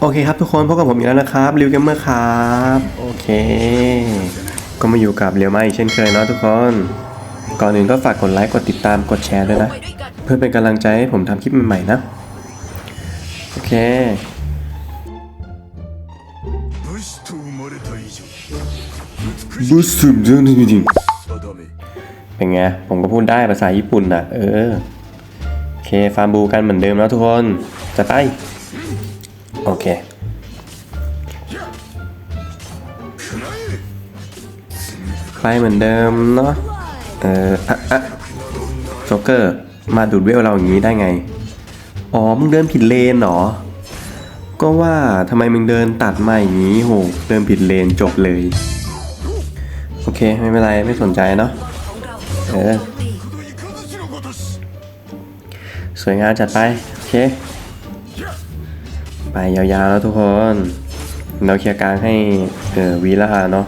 โอเคครับทุกคนพบกับผมอีกแล้วนะครับริวเกมเมอร์ครับโอเค ก็มาอยู่กับเรียวมาอีกเช่นเคยเนาะทุกคน ก่อนอื่นก็ฝากกดไลค์กดติดตามกดแชร์ด้วยนะ เพื่อเป็นกำลังใจให้ผมทำคลิปใหม่ๆนะ โอเคบูสต์เเป็นไง ผมก็พูดได้ภาษาญี่ปุ่นนะเออ โอเค ฟาร์มบูกันเหมือนเดิมแล้วทุกคน จะไป โอเค ไปเหมือนเดิมเนาะ เอออะอะโจ๊กเกอร์ มาดูดเวลเราอย่างนี้ได้ไง อ๋อ มึงเดินผิดเลนเหรอ ก็ว่าทำไมมึงเดินตัดมาอย่างนี้โห เดินผิดเลนจบเลย โอเค ไม่เป็นไร ไม่สนใจเนาะ เออ สวยงามจัดไป โอเค ไปยาวๆแล้วทุกคน เราเคลียร์กลางให้เออวีล่าเนาะ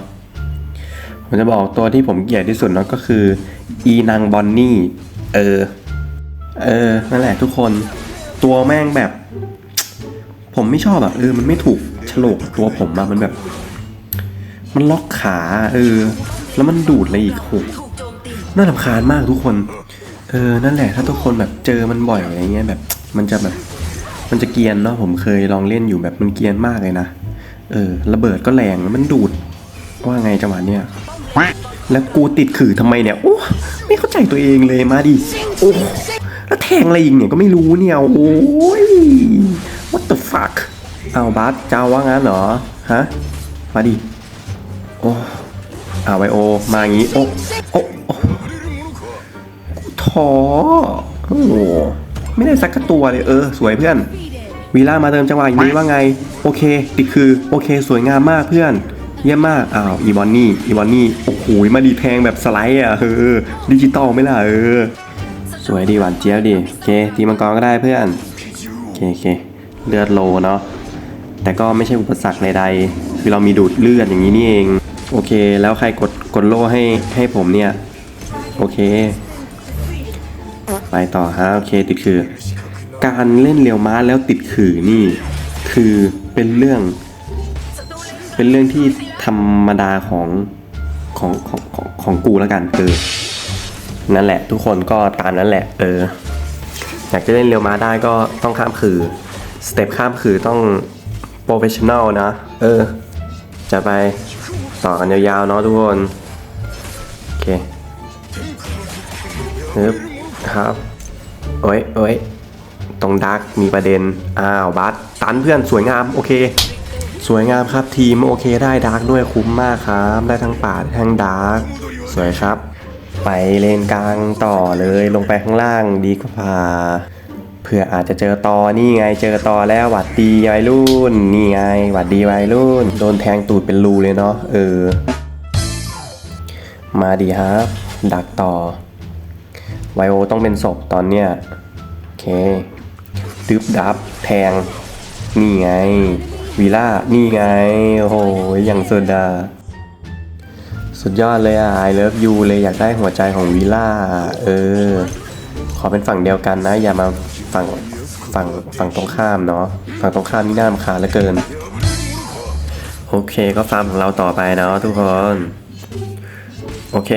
ผมจะบอกตัวที่ผมเกลียดที่สุดเนาะก็คืออีนางบอนนี่ เออ เออ นั่นแหละทุกคน ตัวแม่งแบบ ผมไม่ชอบแบบเออ มันไม่ถูกฉลกตัวผมอะมันแบบ มันล็อกขา เออ แล้วมันดูดอะไรอีกโหน่าลำคาญมากทุกคน เออ นั่นแหละ ถ้าทุกคนแบบเจอมันบ่อยอะไรเงี้ยแบบ มันจะแบบ มันจะเกียนเนาะผมเคยลองเล่นอยู่แบบมันเกียนมากเลยนะ เออ ระเบิดก็แรงแล้วมันดูด ว่าไงจังหวะเนี้ยแล้วกูติดขื่อทำไมเนี่ย โอ้ไม่เข้าใจตัวเองเลยมาดิ โอ้แล้วแทงอะไรอีกเนี่ยก็ไม่รู้เนี่ย โอ้ย what the fuck เอาบัสเจ้าว่างั้นเหรอ ฮะ มาดิ โอ้อาไวโอ มาอย่างงี้โอ้โอ้ โอ้ท้อโอ้ ไม่ได้สักกระตัวเลยเออ สวยเพื่อนวีล่ามาเติมจังหวะอย่างนี้ว่าไง โอเคติดคือโอเค สวยงามมากเพื่อน เยี่ยมมากอ้าวอีวอนนี่อีวอนนี่โอ้โหมาดีแทงแบบสไลด์อะเออดิจิตอลไหม่ล่ะเออ สวยดีหวานเจี๊ยบดีโอเคตีมังกรก็ได้เพื่อนโอเคโอเคเลือดโลเนาะแต่ก็ไม่ใช่อุปสรรคใดๆคือเรามีดูดเลือดอย่างนี้นี่เอง โอเค แล้วใครกดกดโล่ให้ให้ผมเนี่ย โอเค ไปต่อฮะโอเคติดคือ การเล่นเรียวม้าแล้วติดขื่อนี่ คือเป็นเรื่อง เป็นเรื่องที่ธรรมดาของของของของของกูแล้วกันเออนั่นแหละ ทุกคนก็ตามนั้นแหละ เอออยากจะเล่นเรียวม้าได้ก็ต้องข้ามคือสเต็ปข้ามคือต้องโปรเฟชชั่น a ลนะ เออ จะไปต่อกันยาวๆเนาะทุกคน โอเคฮึบ ครับโอ้ยโอ้ยตรงดักมีประเด็น อ้าวบัสตันเพื่อนสวยงาม โอเค สวยงามครับทีมโอเคได้ดาร์กด้วยคุ้มมากครับ ได้ทั้งป่าได้ทั้งดาร์กสวยครับ ไปเลนกลางต่อเลยลงไปข้างล่างดีกว่าเพื่ออาจจะเจอตอนี่ไงเจอตอแล้วหวัดดีวัยรุ่น นี่ไงหวัดดีวัยรุ่น โดนแทงตูดเป็นรูเลยเนาะเออ มาดีครับ ดักต่อ ไวโอต้องเป็นศพตอนเนี้ยโอเคดึบดับแทง นี่ไงวีล่านี่ไง โอ้โหอย่างสุดอะสุดยอดเลยอะ I love you เลยอยากได้หัวใจของวีล่าเออ ขอเป็นฝั่งเดียวกันนะ อย่ามาฝั่งฝั่งฝั่งตรงข้ามเนาะฝั่งตรงข้ามนี่น่ารำคาญเหลือเกิน โอเคก็ฟาร์มของเราต่อไปเนาะทุกคน โอเค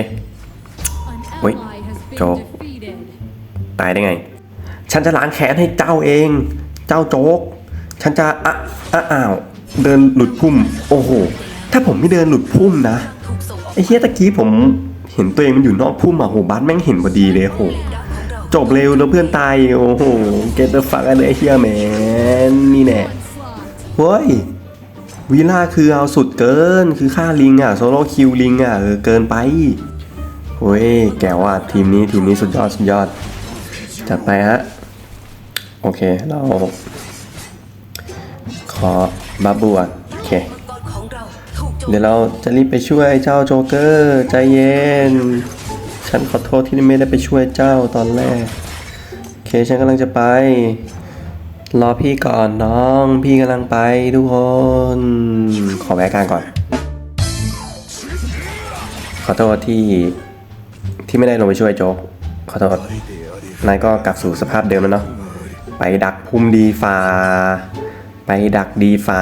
An Wait, ally has been Joe. defeated. ตายได้ไง ฉันจะล้างแค้นให้เจ้าเอง เจ้าโจ๊ก ฉันจะอะอะอ้าว เดินหลุดพุ่ม โอ้โห ถ้าผมไม่เดินหลุดพุ่มนะ ไอ้เฮียตะกี้ผมเห็นตัวเองมันอยู่นอกพุ่มอะโหบัสแม่งเห็นพอดีเลยโหจบเร็วแล้วเพื่อนตาย โอ้โห เกตเตอร์ฟักอะไรเฮียแมนนี่แน่เฮ้ยวีล่าคือเอาสุดเกินคือฆ่าลิงอะโซโล่คิวลิงอะเออเกินไปเฮ้ยแกว่าทีมนี้ทีมนี้สุดยอดสุดยอด จัดไปฮะ โอเค เรา ขอบับบัวโอเค เดี๋ยวเราจะรีบไปช่วยเจ้าโจเกอร์ ใจเย็น ฉันขอโทษที่ไม่ได้ไปช่วยเจ้าตอนแรก โอเค ฉันกำลังจะไป รอพี่ก่อนน้อง พี่กำลังไปทุกคน ขอแวะกลางก่อน ขอโทษที่ที่ไม่ได้ลงไปช่วยโจ๊กขอโทษ นายก็กลับสู่สภาพเดิมแล้วเนาะไปดักพุ่มดีฟา ไปดักดีฟา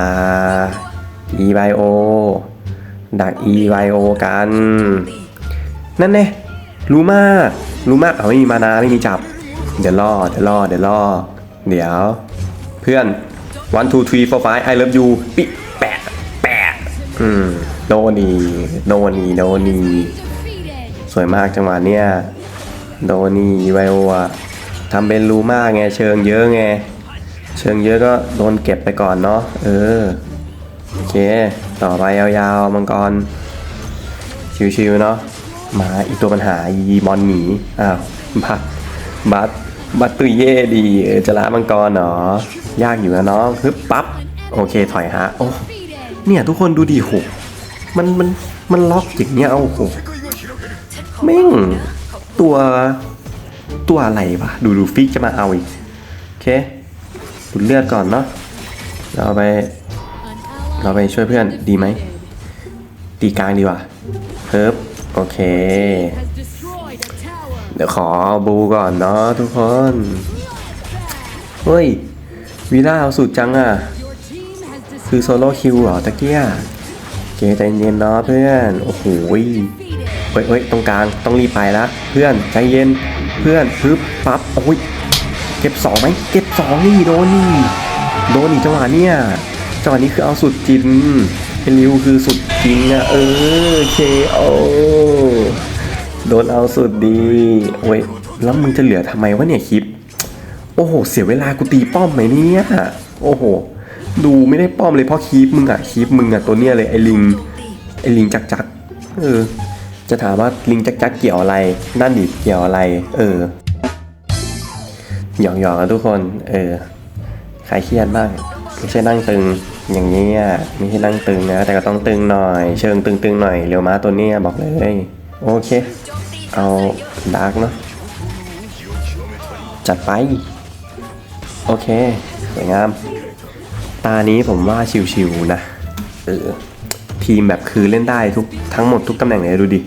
e y o ดัก e y o กัน นั่นแน่รู้มาก รู้มากเอาไม่มีมานาไม่มีจับ เดี๋ยวล่อเดี๋ยวล่อเดี๋ยวล่อเดี๋ยว เพื่อน one two three four five I love you ปิแปะแปะอืมโดนีโดนีโดนีสวยมากจังหวะเนี้ย โดนี่ไวโออะทำเป็นรูมากไงเชิงเยอะไง เชิงเยอะก็โดนเก็บไปก่อนเนาะเออโอเค ต่อไปยาวๆมังกร ชิวๆเนาะมาอีกตัวปัญหาอีมอนหนีอ้าวบัตบัตบัตตุยเย่ดีจะละมังกรเหรอยากอยู่นะน้องฮึบปั๊บโอเคถอยฮะโอ้เนี่ยทุกคนดูดิโหมันมันมันล็อกอย่างเงี้ยเอาโหแม่ง ตัวตัวอะไรวะดูดูฟิกจะมาเอาอีกโอเคดูดเลือดก่อนเนาะเราไปเราไปช่วยเพื่อนดีไหมตีกลางดีกว่าเฮิบโอเค เดี๋ยวขอบูก่อนเนาะทุกคนเฮ้ยวีล่าเอาสุดจังอะ คือโซโล่คิวเหรอตะเกียเกใจเย็นเนาะเพื่อน โอ้โหย เฮ้ยเฮ้ยตรงกลางต้องรีบไปละเพื่อนใจเย็นเพื่อนปึ๊บปั๊บโอ้ยเก็บสองไหมเก็บสองนี่โดนนี่โดนนี่จังหวะเนี้ยจังหวะนี้คือเอาสุดจริงเฮลิวคือสุดจริงอะเออเคโอโดนเอาสุดดีโอ้ยแล้วมึงจะเหลือทำไมวะเนี่ยคลิป โอ้โห เสียเวลากูตีป้อมไหมเนี่ยโอ้โห ดูไม่ได้ป้อมเลยเพราะคีปมึงอะคีปมึงอะตัวเนี้ยเลยไอ้ลิงไอ้ลิงจักจักเออ จะถามว่าลิงจักจักเกี่ยวอะไร นั่นดิเกี่ยวอะไร เออ หยอกหยอกๆนะทุกคน เออใครเครียดบ้าง ไม่ใช่นั่งตึง อย่างเงี้ไม่ใช่นั่งตึงนะ แต่ก็ต้องตึงหน่อย เชิงตึงๆหน่อย เร็วม้าตัวนี้บอกเลย โอเค เอาดาร์กเนาะ จัดไป โอเค สวยงาม ตานี้ผมว่าชิวๆนะ เออ ทีมแบบคือเล่นได้ทุกทั้งหมดทุกตำแหน่งเลยดูดิ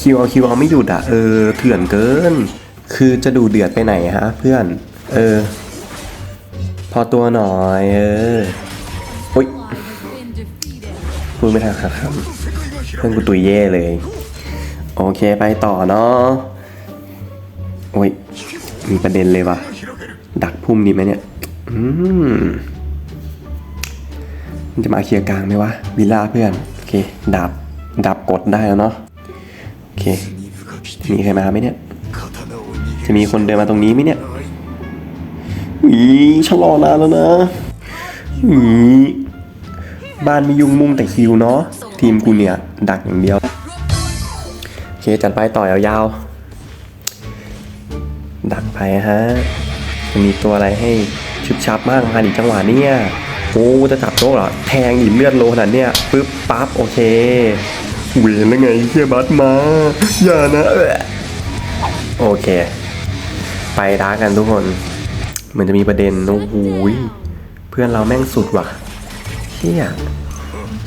คิวเอาคิวเอาไม่หยุดอะเออเถื่อนเกิน คือจะดูเดือดไปไหนฮะเพื่อน เออ พอตัวหน่อยเออโอ๊ยพูดไม่ทันขาดคำเพื่อนกูตุยเย่เลย โอเคไปต่อเนาะโอ้ยมีประเด็นเลยว่ะดักพุ่มดีไหมเนี่ยอืมมันจะมาเคลียร์กลางไหมวะวิลล่าเพื่อน คดับดับกดได้แล้วเนาะโอเคมีใครมาไหมเนี่ย จะมีคนเดินมาตรงนี้ไหมเนี่ยอีชะลอนานแล้วนะอีบ้านมียุงมุงแต่คิวเนาะทีมกูเนี่ย ดักอย่างเดียวโอเคจัดไปต่อยาวๆดักไปฮะมีตัวอะไรให้ชุบชับมากมาดิจังหวะเนี่ย กูจะจับโจ๊กเหรอ แทงอีเลือดโลขนาดเนี้ยปึ๊บปั๊บโอเคเวียนแล้ไงเฮียบัสมา อย่านะโอเค ไปร้ากันทุกคน เหมือนจะมีประเด็นโอ้โหเพื่อนเราแม่งสุดว่ะเฮีย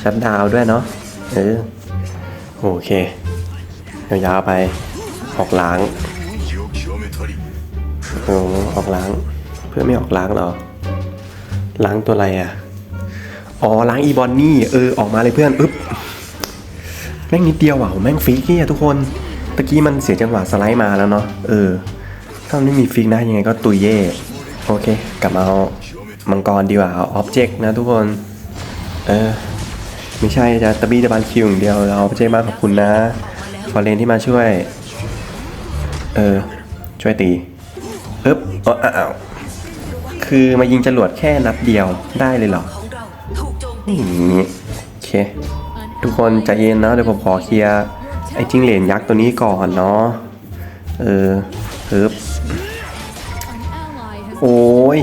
ชัดดาวด้วยเนาะเออโอเคยาวๆไปออกล้างโอ้ออกล้าง เพื่อไม่ออกล้างหรอ ล้างตัวอะไรอะ อ๋อล้างอีบอนนี่ เออ ออกมาเลยเพื่อนอึ๊บแม่งนิดเดียวว่ะแม่งฟิกเนี่ยทุกคนตะกี้มันเสียจังหวะสไลด์มาแล้วเนาะเออ ถ้ามันไม่มีฟิกนะยังไงก็ตุยเย่โอเค กลับมาเอามังกรดีกว่าเอาออบเจกต์นะทุกคน เออ ไม่ใช่จะตะบี้ตะบันคิวอย่างเดียวเราออบเจกต์มากขอบคุณนะฟอร์เรนที่มาช่วย เออ ช่วยตีปึ๊บเอออ้าว คือมายิงจรวดแค่นัดเดียวได้เลยเหรอนี้โอเค ทุกคนใจเย็นนะเดี๋ยวผมขอเคลียร์ไอ้จิ้งเหลนยักษ์ตัวนี้ก่อนเนาะเออปึ๊บโอ้ย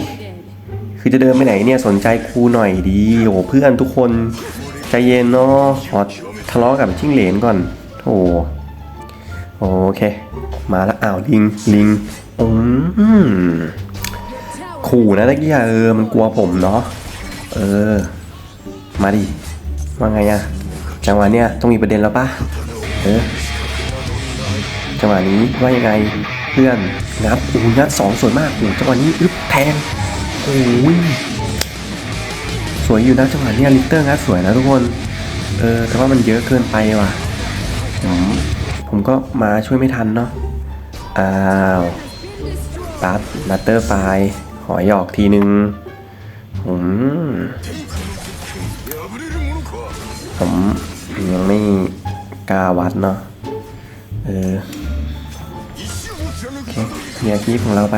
คือจะเดินไปไหนเนี่ยสนใจครูหน่อยดีโอ้เพื่อนทุกคนใจเย็นเนาะขอทะเลาะกับจิ้งเหลนก่อนโอ้โอเค มาแล้วอ้าวลิงลิงอืม ขู่นะตะกี้เออมันกลัวผมเนาะเออ มาดิว่าไงอะจังหวะเนี้ยต้องมีประเด็นแล้วปะเออจังหวะนี้ว่ายังไงเพื่อนงัดอู้งัดสองส่วนมากโอ้จังหวะนี้อึ๊บแทงโอ้ยสวยอยู่นะจังหวะเนี้ยลิเตอร์งัดสวยนะทุกคนเออแต่ว่ามันเยอะเกินไปว่ะผมผมก็มาช่วยไม่ทันเนาะอ้าว Been destroyed. ตัดบัตเตอร์ไฟ อยอกทีนึงผมผมยังไม่กล้าวัดเนาะเออโอเคเนียคีของเราไป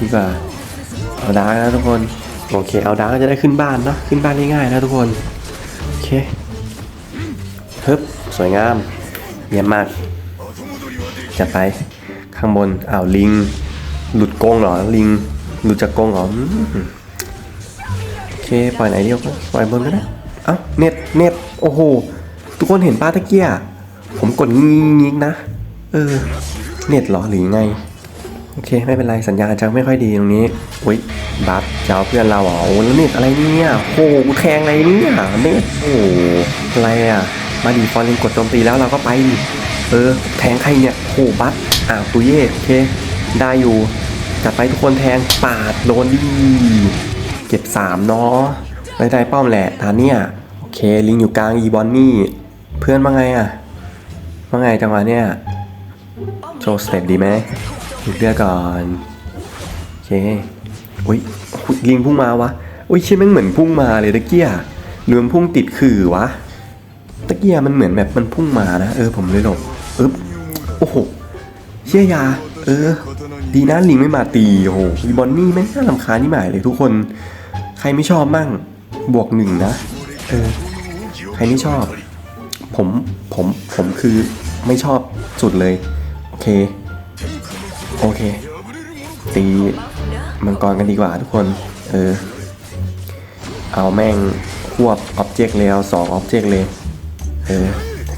ดีกว่าเอาดาร์กนะทุกคนโอเคเอาดาร์กจะได้ขึ้นบ้านเนาะขึ้นบ้านง่ายๆนะทุกคนโอเคฮึบสวยงามเยี่ยมมากจะไปข้างบนอ้าวลิง หลุดกงเหรอลิง ดจากกรงเหรอโอเคปล่อยไหนเดียวก็ปล่อยบนก็ได้เอ้าเน็ตเน็ตโอ้โห ทุกคนเห็นป้าตะเกียผมกดงิงงิงนะ เออ เน็ตเหรอหรือไง โอเค ไม่เป็นไร สัญญาณจะไม่ค่อยดีตรงนี้อุ้ยบัฟจะเอาเพื่อนเราเหรอโอ้แล้วเน็ตอะไรเนี่ยโอ้โหแทงอะไรเนี่ยเน็ตโอ้โหอะไรอะ มาดีฟอนลิงกดโจมตีแล้วเราก็ไป เออ แทงใครเนี่ยโอ้บัฟอ้าตุเย่โอเค ได้อยู่ จัดไปทุกคนแทงปาดโดนดีเก็บสามเนาะได้ได้ป้อมแหละทานเนี่ยโอเคลิงอยู่กลางอีบอนนี่ เพื่อนว่าไงอะว่าไงจังหวะเนี่ยโชว์สเต็ปดีไหมดูเลือดก่อนโอเคอุ้ยยลิงพุ่งมาวะอุ้ยเชี่ยม่งเหมือนพุ่งมาเลยตะเกียหรือมันพุ่งติดขื่อวะตะเกียมันเหมือนแบบมันพุ่งมานะเออผมเลยหลบอึ๊บโอ้โหเชี่ยยา เออ ดีนะลิงไม่มาตีโอ้โหอีบอนนี่แม่น่าลำคาญนี่หมายเลยทุกคน ใครไม่ชอบมั่งบวกหนึ่งนะเออใครไม่ชอบ ผมผมผมคือไม่ชอบสุดเลย โอเค โอเค ตีมังกรกันดีกว่าทุกคน เออ เอาแม่งควบอ็อบเจกต์เลยเอาสองอ็อบเจกต์เลย เออ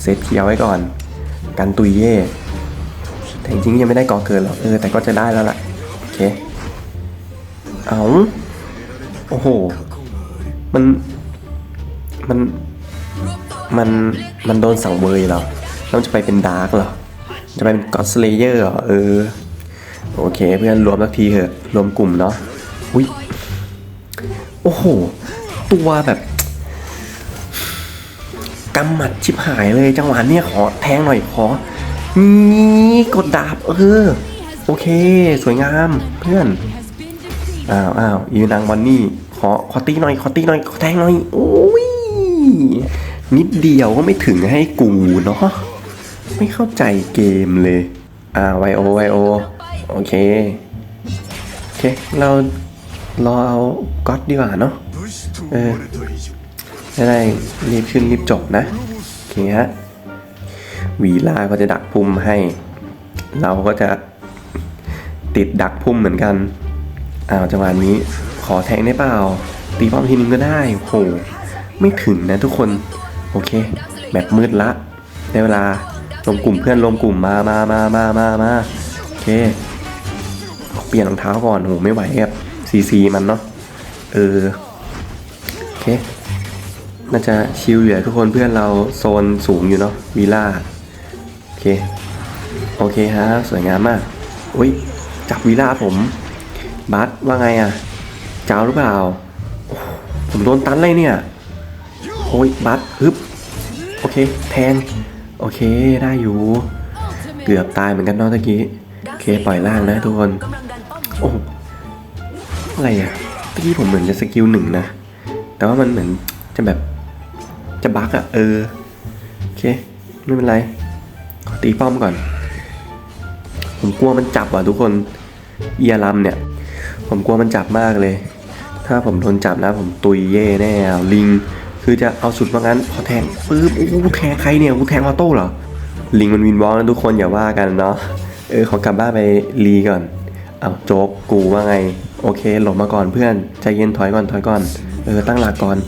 เซตเคียวไว้ก่อน กันตุยเย่ แต่จริงๆยังไม่ได้ก่อเกิดหรอกเออแต่ก็จะได้แล้วล่ะโอเคเอาโอ้โห มันมันมันมันโดนสังเวยเหรอแล้วจะไปเป็นดาร์กเหรอ จะไปเป็นกอดสเลเยอร์เหรอเออโอเค เพื่อนรวมสักทีเถอะรวมกลุ่มเนาะอุ้ยโอ้โห ตัวแบบกำหมัดชิบหายเลยจังหวะเนี้ยขอแทงหน่อยขอ นี่กดดาบเออโอเค สวยงามเพื่อนอ้าวอ้าวอีนางวันนี่ขอขอตีหน่อยขอตีหน่อยขอแทงหน่อยโอ้ยนิดเดียวก็ไม่ถึงให้กูเนาะไม่เข้าใจเกมเลยอ่าไวโอไวโอโอเคโอเคเรารอเอาก๊อดดีกว่าเนาะเออได้รีบขึ้นรีบจบนะโอเคฮะ วีล่าก็จะดักพุ่มให้ เราก็จะติดดักพุ่มเหมือนกันอ้าวจังหวะนี้ขอแทงได้เปล่า ตีป้อมทีนึงก็ได้โหไม่ถึงนะทุกคน โอเคแบบมืดละได้เวลาลงกลุ่มเพื่อนลงกลุ่มมามามามามามาโอเค เปลี่ยนรองเท้าก่อนโหไม่ไหวแบบซีซีมันเนาะเออโอเคน่าจะชิลเหลือทุกคนเพื่อนเราโซนสูงอยู่เนาะวีล่า เค โอเคฮะ สวยงามมาก อุ้ย จับวีล่าผม บัสว่าไงอะเจ้าหรือเปล่า ผมโดนตันเลยเนี่ย โอ้ย บัสฮึบ โอเค แทง โอเค ได้อยู่ เกือบตายเหมือนกันเนาะตะกี้ โอเค ปล่อยล่างนะทุกคน โอ้โหอะไรอะตะกี้ผมเหมือนจะสกิลหนึ่งนะ แต่ว่ามันเหมือนจะแบบ จะบั๊กอะเออ โอเค ไม่เป็นไร ตีป้อมก่อน ผมกลัวมันจับว่ะทุกคนเอียรัมเนี่ย ผมกลัวมันจับมากเลย ถ้าผมโดนจับนะ ผมตุยเย่แน่อลิง คือจะเอาสุดว่างั้น พอแทงปื๊บอู้แทงใครเนี่ยกูแทงออโต้เหรอลิงมันวินวอลนะทุกคนอย่าว่ากันเนาะเออขอกลับบ้านไปรีก่อนเอาโจ๊กกูว่าไง โอเค หลบมาก่อนเพื่อนใจเย็นถอยก่อนถอยก่อนเออตั้งหลักก่อน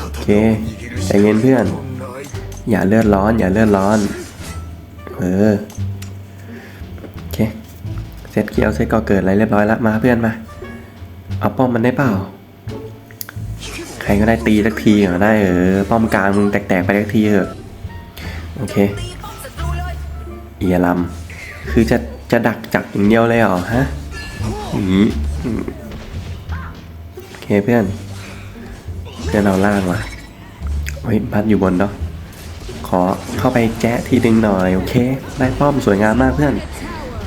โอเคใจเย็นเพื่อน อย่าเลือดร้อน อย่าเลือดร้อน เออ โอเค เซตเกียวเซตก่อเกิดอะไรเรียบร้อยแล้ว มาเพื่อนมา เอาป้อมมันได้เปล่า ใครก็ได้ตีสักทีก็ได้เออ ป้อมกลางมึงแตกๆไปสักทีเถอะ โอเคตีป้อมศัตรูเลยเอียลำคือจะจะดักจับอย่างเดียวเลยเหรอฮะอืมโอเคเพื่อน เพื่อนเราล่างว่ะเฮ้ยพัดอยู่บนเนาะ อเข้าไปแจ๊ะทีนึงหน่อยโอเคได้ป้อมสวยงามมากเพื่อน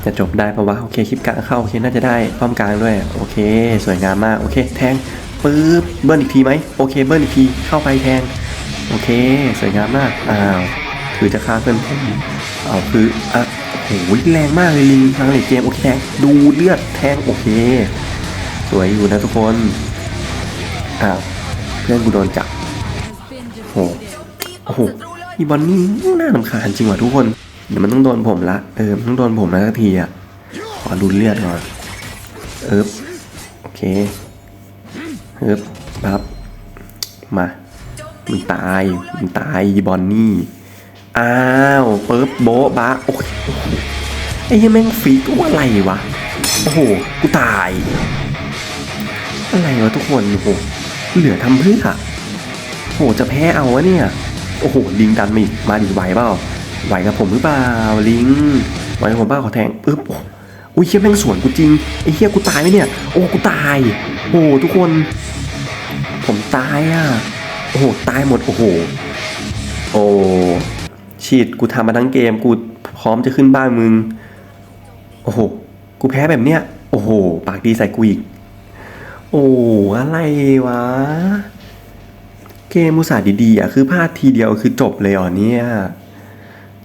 จะจบได้ปะวะโอเคคลิปกลางเข้าโอเคน่าจะได้ป้อมกลางด้วยโอเค สวยงามมากโอเคแทงปึ๊บเบิ้ลอีกทีไหมโอเคเบิ้ลอีกทีเข้าไปแทงโอเค สวยงามมากอ้าวคือจะฆ่าเพื่อนผมเอาคืออะโอ้โหแรงมากเลยลิงทางเลดเกมโอเคแทงดูเลือดแทงโอเค สวยอยู่นะทุกคนอ้าวเพื่อนกูโดนจับโอ้โห อีบอลนี่น่าลำคาญจริงว่ะทุกคน เดี๋ยวมันต้องโดนผมละเออมันต้องโดนผมล้วสักทีอะขอดูเลือดก่อนเอิบโอเคเอิบปั๊บมามึงตายมึงตายอีบอลนี่อ้าวเปิบโบ๊ะบะโอ้ยโอ้โหไอ้เหี้ยแม่งฟีกตัวอะไรวะโอ้โหกูตาย อะไรวะทุกคนโอ้โหเหลือทำเพื่อโหจะแพ้เอาวะเนี่ย โอ้โหลิงดันมาอีกมาดิไหวเปล่าไหวกับผมหรือเปล่าลิงไหวกับผมเปล่าขอแทงปึ๊บอุ้ยเฮียแม่งสวนกูจริงไอ้เฮียกูตายไหมเนี่ยโอ้กูตายโอ้โหทุกคน ผมตายอะโอ้โหตายหมดโอ้โหโอ้ฉีดกูทำมาทั้งเกมกูพร้อมจะขึ้นบ้านมึงโอ้โหกูแพ้แบบเนี้ยโอ้โห ปากดีใส่กูอีก โอ้อะไรวะ เกมมุตสาห์ดีๆอะคือพลาดทีเดียวคือจบเลยอ่อเนี่ย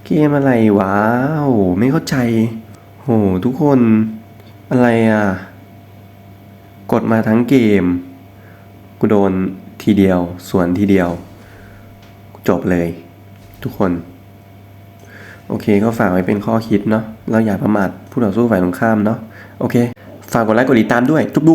เกมอะไรวะโอ้ไม่เข้าใจโหทุกคนอะไรอะ กดมาทั้งเกม กูโดนทีเดียวสวนทีเดียว จบเลย ทุกคน โอเคก็ฝากไว้เป็นข้อคิดเนาะเราอย่าประมาทผู้ต่อสู้ฝ่ายตรงข้ามเนาะโอเค ฝากกดไลค์กดติดตามด้วยทุกดุ